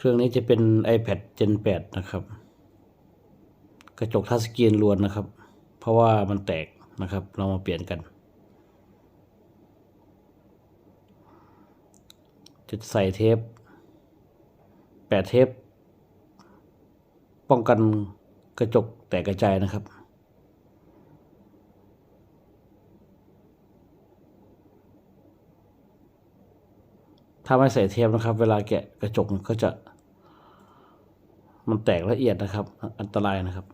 เครื่องนี้จะเป็น iPad Gen 8 นะครับ กระจกทัชสกรีนล้วนนะครับ เพราะว่ามันแตกนะครับ เรามาเปลี่ยนกัน จะใส่เทปแปดเทป ป้องกันกระจกแตกกระจายนะครับ ถ้าไม่ใส่เทปนะครับ เวลาแกะกระจกก็จะ มันแตกละเอียดนะครับ อันตรายนะครับ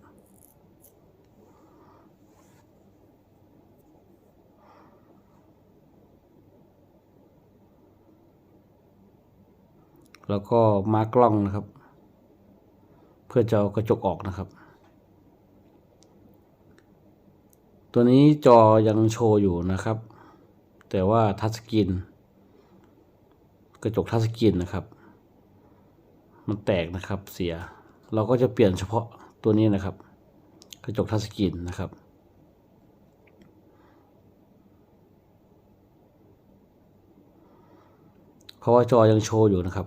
แล้วก็มากล้องนะครับ เพื่อจะกระจกออกนะครับ ตัวนี้จอยังโชว์อยู่นะครับ แต่ว่าทัชสกรีน กระจกทัชสกรีนนะครับ มันแตกนะครับเสีย เราก็จะเปลี่ยนเฉพาะตัวนี้นะครับ กระจกทัชสกรีนนะครับ เพราะว่าจอยังโชว์อยู่นะครับ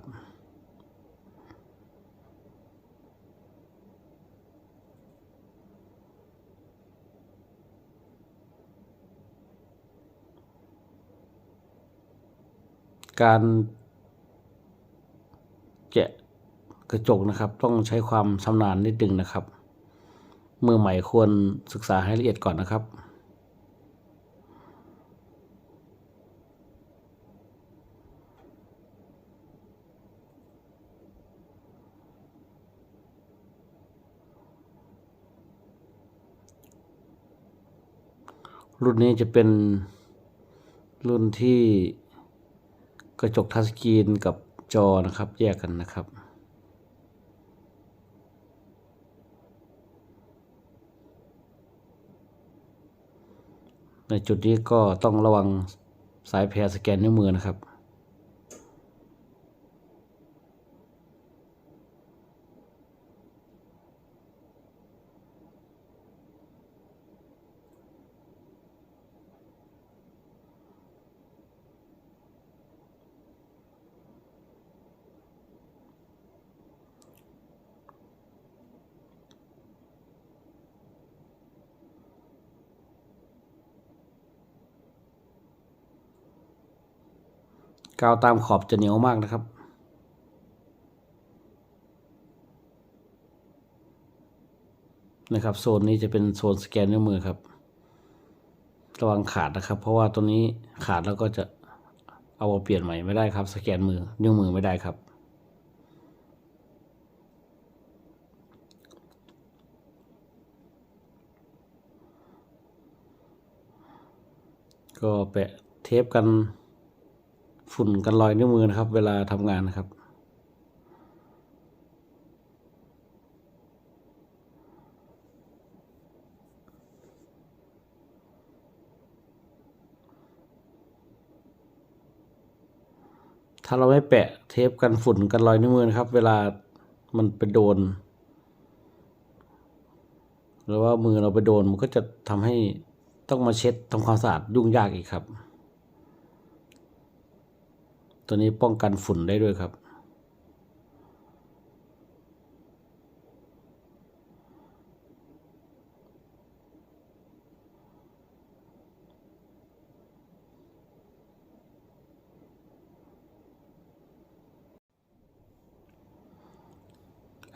การ กะกระจกนะครับ ต้องใช้ความชำนาญนิดนึงนะครับ มือใหม่ควรศึกษาให้ละเอียดก่อนนะครับรุ่นนี้จะเป็นรุ่นที่กระจกทัชสกรีนกับ จอนะครับแยกกันนะครับ ในจุดนี้ก็ต้องระวังสายแพรสแกนนิ้วมือนะครับ กาวตามขอบจะเหนียวมากนะครับ นะครับโซนนี้จะเป็นโซนสแกนนิ้วมือครับ ระวังขาดนะครับ เพราะว่าตัวนี้ขาดแล้วก็จะเอามาเปลี่ยนใหม่ไม่ได้ครับ สแกนมือนิ้วมือไม่ได้ครับก็แปะเทปกัน ฝุ่นกันรอยนิ้วมือนะครับ เวลาทำงานนะครับ ถ้าเราไม่แปะเทปกันฝุ่นกันรอยนิ้วมือนะครับ เวลามันไปโดน หรือว่ามือเราไปโดนมันก็จะทำให้ต้องมาเช็ดทำความสะอาดยุ่งยากอีกครับ ตัวนี้ป้องกันฝุ่นได้ด้วยครับ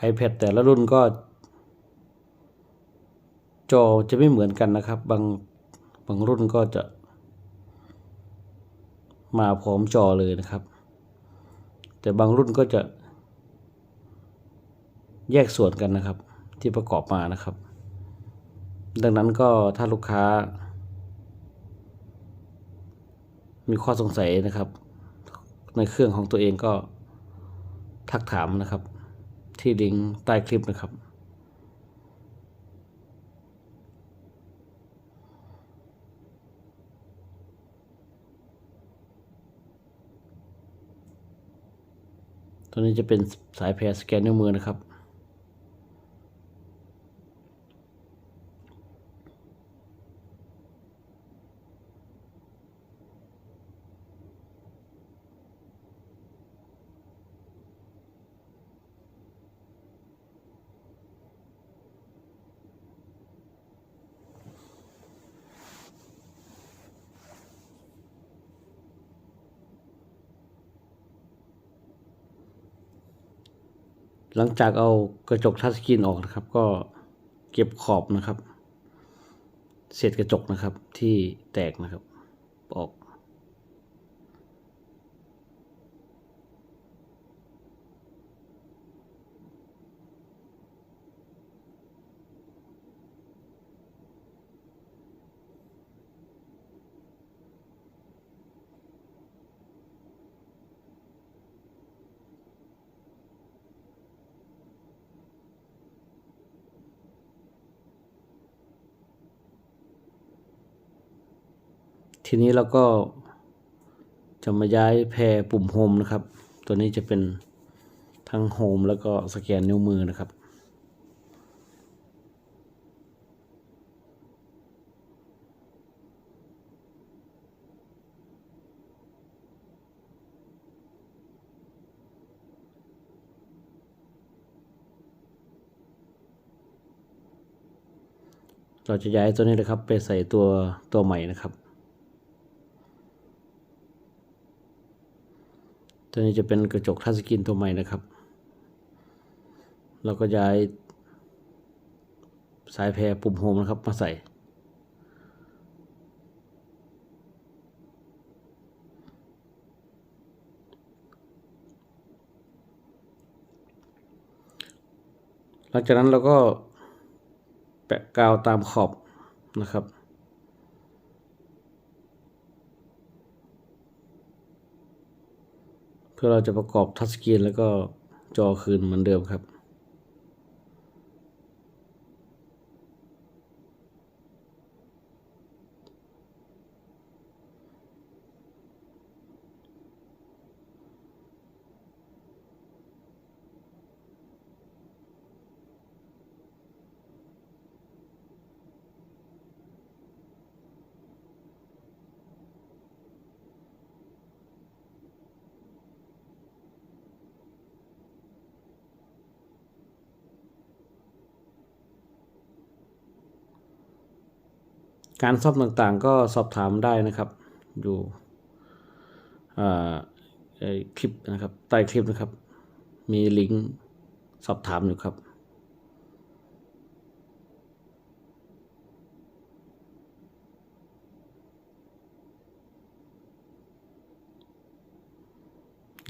iPad แต่ละรุ่นก็ จอจะไม่เหมือนกันนะครับ บางบางรุ่นก็จะ มาพร้อมจอเลยนะครับ แต่บางรุ่นก็จะ แยกส่วนกันนะครับ ที่ประกอบมานะครับ ดังนั้นก็ถ้าลูกค้า มีข้อสงสัยนะครับ ในเครื่องของตัวเองก็ทักถามนะครับ ที่ลิงก์ใต้คลิปนะครับ ตัวนี้จะเป็นสายแพรสแกนนิ้วมือนะครับ หลังจากเอากระจกทัชสกรีนออกนะครับ ก็เก็บขอบนะครับ เศษกระจกนะครับที่แตกนะครับ ออก ทีนี้เราก็จะมาย้ายแพรปุ่มโฮมนะครับ ตัวนี้จะเป็นทั้งโฮมแล้วก็สแกนนิ้วมือนะครับ เราจะย้ายตัวนี้เลยครับ ไปใส่ตัวตัวใหม่นะครับ ตัวนี้จะเป็นกระจกทัชสกรีนตัวใหม่นะครับ เราก็ย้ายสายแพรปุ่มโฮมนะครับมาใส่ หลังจากนั้นเราก็แปะกาวตามขอบนะครับ เพื่อเราจะประกอบทัชสกรีนแล้วก็จอคืนเหมือนเดิมครับ การซ่อมต่างๆ ก็สอบถามได้นะครับ อยู่คลิปนะครับ ใต้คลิปนะครับ มีลิงก์สอบถามอยู่ครับ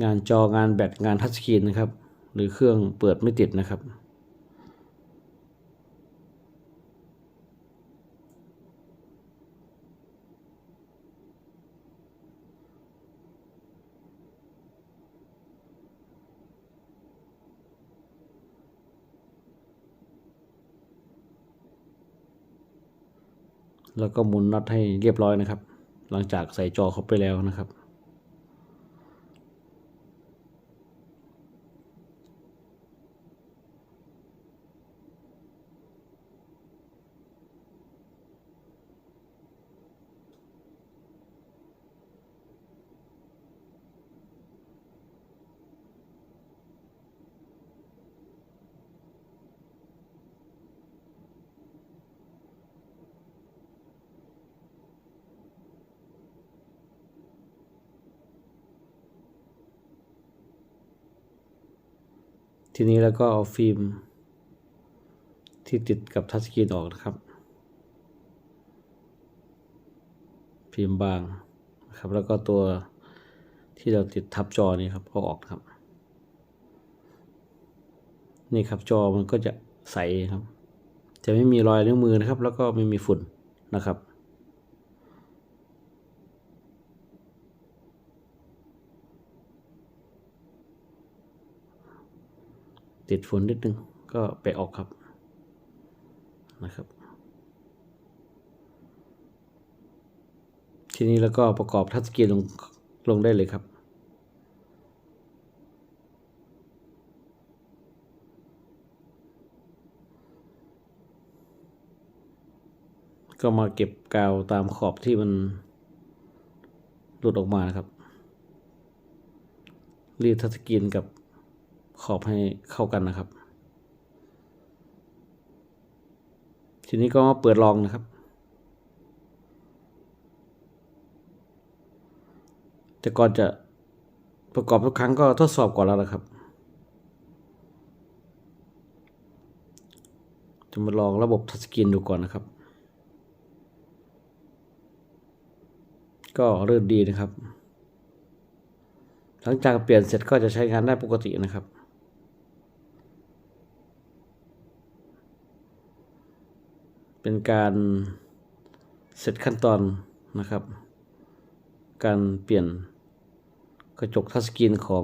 งานจองานแบตงานทัชสกรีนนะครับ หรือเครื่องเปิดไม่ติดนะครับ แล้วก็หมุนน็อตให้เรียบร้อยนะครับ หลังจากใส่จอเข้าไปแล้วนะครับ ทีนี้แล้วก็เอาฟิล์ม ที่ติดกับทัชสกรีนออกนะครับ ฟิล์มบางนะครับ แล้วก็ตัวที่เราติดทับจอนี่ครับเอาออกครับ นี่ครับจอมันก็จะใสครับ จะไม่มีรอยนิ้วมือนะครับ แล้วก็ไม่มีฝุ่นนะครับ ติดฝนนิดนึงก็ไปออกครับนะครับ ทีนี้แล้วก็ประกอบทัชสกรีนลงลงได้เลยครับก็มาเก็บกาวตามขอบที่มันหลุดออกมานะครับ รีดทัชสกรีนกับ ขอบให้เข้ากันนะครับ ทีนี้ก็เปิดลองนะครับ แต่ก่อนจะประกอบทุกครั้งก็ทดสอบก่อนแล้วนะครับ จะมาลองระบบทัชสกรีนดูก่อนนะครับ ก็เริ่มดีนะครับ หลังจากเปลี่ยนเสร็จก็จะใช้งานได้ปกตินะครับ เป็นการเสร็จขั้นตอนนะครับ การเปลี่ยนกระจกทัชสกรีนของ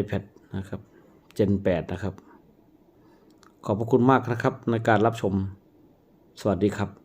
iPad นะครับ Gen 8 นะครับ ขอบพระคุณมากนะครับในการรับชม สวัสดีครับ